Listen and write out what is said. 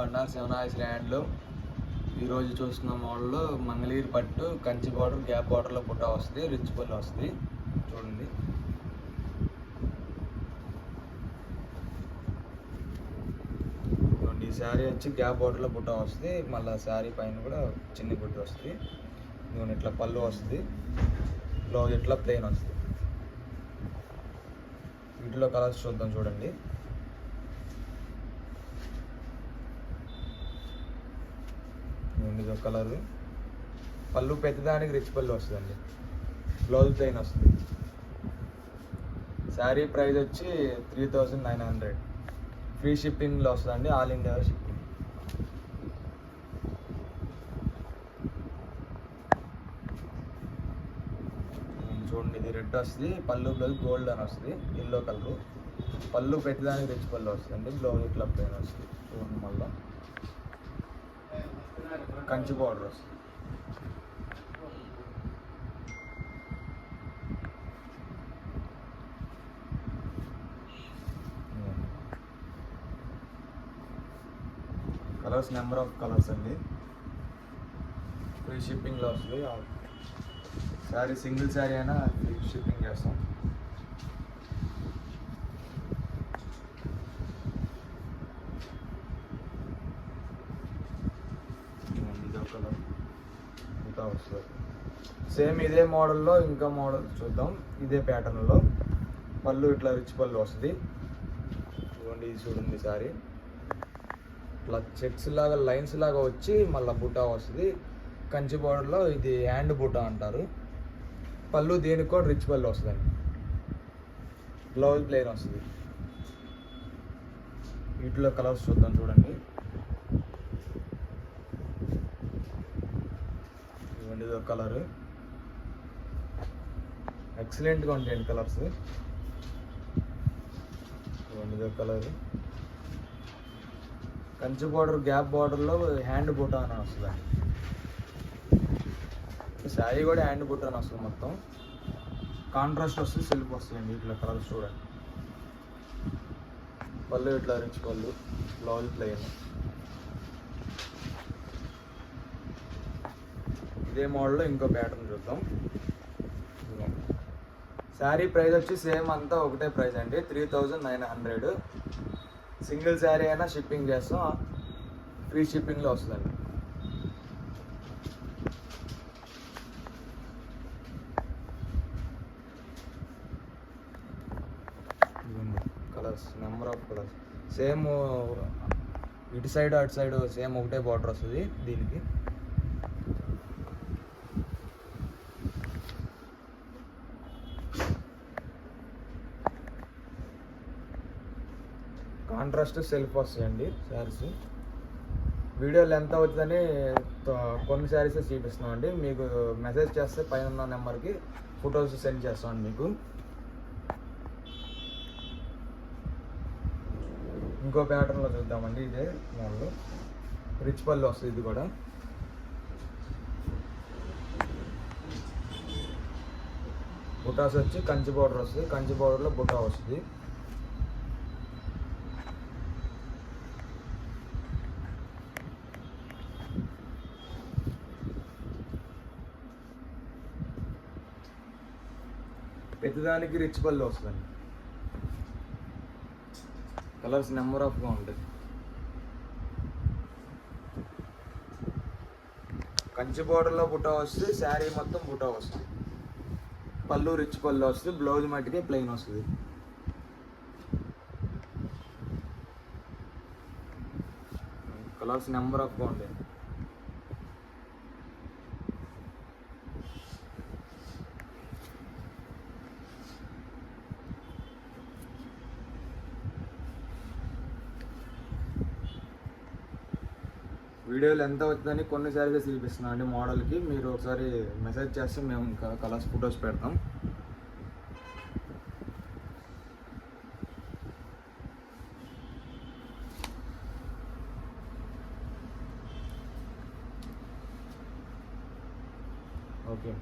బండారు శివనాయస్ ల్యాండ్లో ఈరోజు చూస్తున్న మోడల్లో మంగళగిరి పట్టు కంచి బార్డర్ గ్యాప్ బార్డర్లో పుట్ట వస్తుంది రిచ్ పళ్ళు వస్తుంది. చూడండి. ఈ శారీ వచ్చి గ్యాప్ బార్డర్లో బుట్ట వస్తుంది. మళ్ళీ శారీ పైన కూడా చిన్న బుట్ట వస్తుంది. ఇదిగోండి ఇట్లా పళ్ళు వస్తుంది. బ్లౌజ్ ఇట్లా ప్లెయిన్ వస్తుంది. వీటిలో కలర్స్ చూద్దాం చూడండి. ఇదిగోండి కలర్ పళ్ళు పెద్దదానికి రిచ్ పళ్ళు వస్తుందండి. బ్లౌజ్ ప్లెయిన్ వస్తుంది. శారీ ప్రైస్ వచ్చి three thousand nine hundred free షిప్పింగ్లో వస్తుందండి. ఆల్ ఇండియా షిప్పింగ్ చూడండి ఇది రెడ్ వస్తుంది. పళ్ళు బ్లౌజ్ గోల్డ్ అని వస్తుంది. ఎల్లో కలర్ పళ్ళు పెట్టడానికి రిచ్ పళ్ళు వస్తుంది బ్లౌజ్ ఇట్లా ప్లెయిన్ వస్తుంది. చూడండి మళ్ళీ. కంచి పౌడర్ వస్తుంది. కలర్స్ నెంబర్ ఆఫ్ కలర్స్ అండి. ఫ్రీ షిప్పింగ్లో వస్తుంది. శారీ సింగిల్ శారీ అయినా ఫ్రీ షిప్పింగ్ చేస్తాం. కలర్. ఇంకా వస్తుంది. సేమ్ ఇదే మోడల్లో ఇంకా మోడల్ చూద్దాం. ఇదే ప్యాటర్న్లో. పళ్ళు ఇట్లా రిచ్ పళ్ళు వస్తుంది. చూడండి ఇది చూడండి సారీ. ఇట్లా చెక్స్ లాగా లైన్స్ లాగా వచ్చి మళ్ళీ బుటా వస్తుంది. కంచి బోర్డర్లో ఇది హ్యాండ్ బుటా అంటారు. పళ్ళు దీనికి కూడా రిచ్ పళ్ళు వస్తుందండి. బ్లౌజ్ ప్లేన్ వస్తుంది. వీటిలో కలర్స్ చూద్దాం చూడండి. ఇవ్వండి ఇదో కలర్ ఎక్సలెంట్గా ఉంటాయండి కలర్స్ ఇవ్వండి ఇదో కలర్ కంచి బార్డర్ గ్యాప్ బార్డర్లో హ్యాండ్ బుట్ట అని వస్తుంది. శారీ కూడా హ్యాండ్ బుట్ట అని వస్తుంది మొత్తం. కాంట్రాస్ట్ వస్తుంది సిల్క్ వస్తుందండి ఇట్లా కలర్స్ చూడండి. పళ్ళు ఇట్లా రిచ్ పళ్ళు బ్లౌజ్ ప్లెయిన్ ఇదే మోడల్లో ఇంకో ప్యాటర్న్ చూద్దాం. శారీ ప్రైస్ వచ్చి సేమ్ అంతా ఒకటే ప్రైస్ అండి. Three thousand nine hundred. Single sari అయినా షిప్పింగ్ చేస్తాం. ఫ్రీ షిప్పింగ్లో వస్తుందండి. Colours number of colours same ఇటు సైడ్ అటు సైడ్ సేమ్ ఒకటే బార్డర్ వస్తుంది దీనికి. కాంట్రాస్ట్ సెల్ఫ్ వస్తాయండి శారీస్. వీడియో లెంత్ అవుతుందని కొన్ని శారీస్ చూపిస్తున్నాం అండి మీకు మెసేజ్ చేస్తే పైన ఉన్న నెంబర్కి ఫొటోస్ సెండ్ చేస్తామండి మీకు. ఇంకో ప్యాటర్న్లో చూద్దామండి ఇదే మోడల్. రిచ్ పళ్ళు వస్తుంది ఇది కూడా. బుటాస్ వచ్చి కంచి పౌడర్ వస్తుంది. కంచి పౌడర్లో బుటా వస్తుంది. ప్రతిదానికి రిచ్ పళ్ళు వస్తుంది కలర్స్ నెంబర్ ఆఫ్గా ఉంటుంది కంచి బోర్డర్లో బుటా వస్తుంది శారీ మొత్తం బుటా వస్తుంది. పళ్ళు రిచ్ పళ్ళు వస్తుంది. బ్లౌజ్ మట్టికే ప్లెయిన్ వస్తుంది. కలర్స్ నెంబర్ ఆఫ్గా ఉంటాయి. వీడియోలు ఎంత అవుతుందని కొన్ని శారీస్ చూపిస్తున్నాం. అండి మోడల్కి మీరు ఒకసారి మెసేజ్ చేస్తే మేము ఇంకా కలర్స్ ఫొటోస్ పెడతాం. ఓకే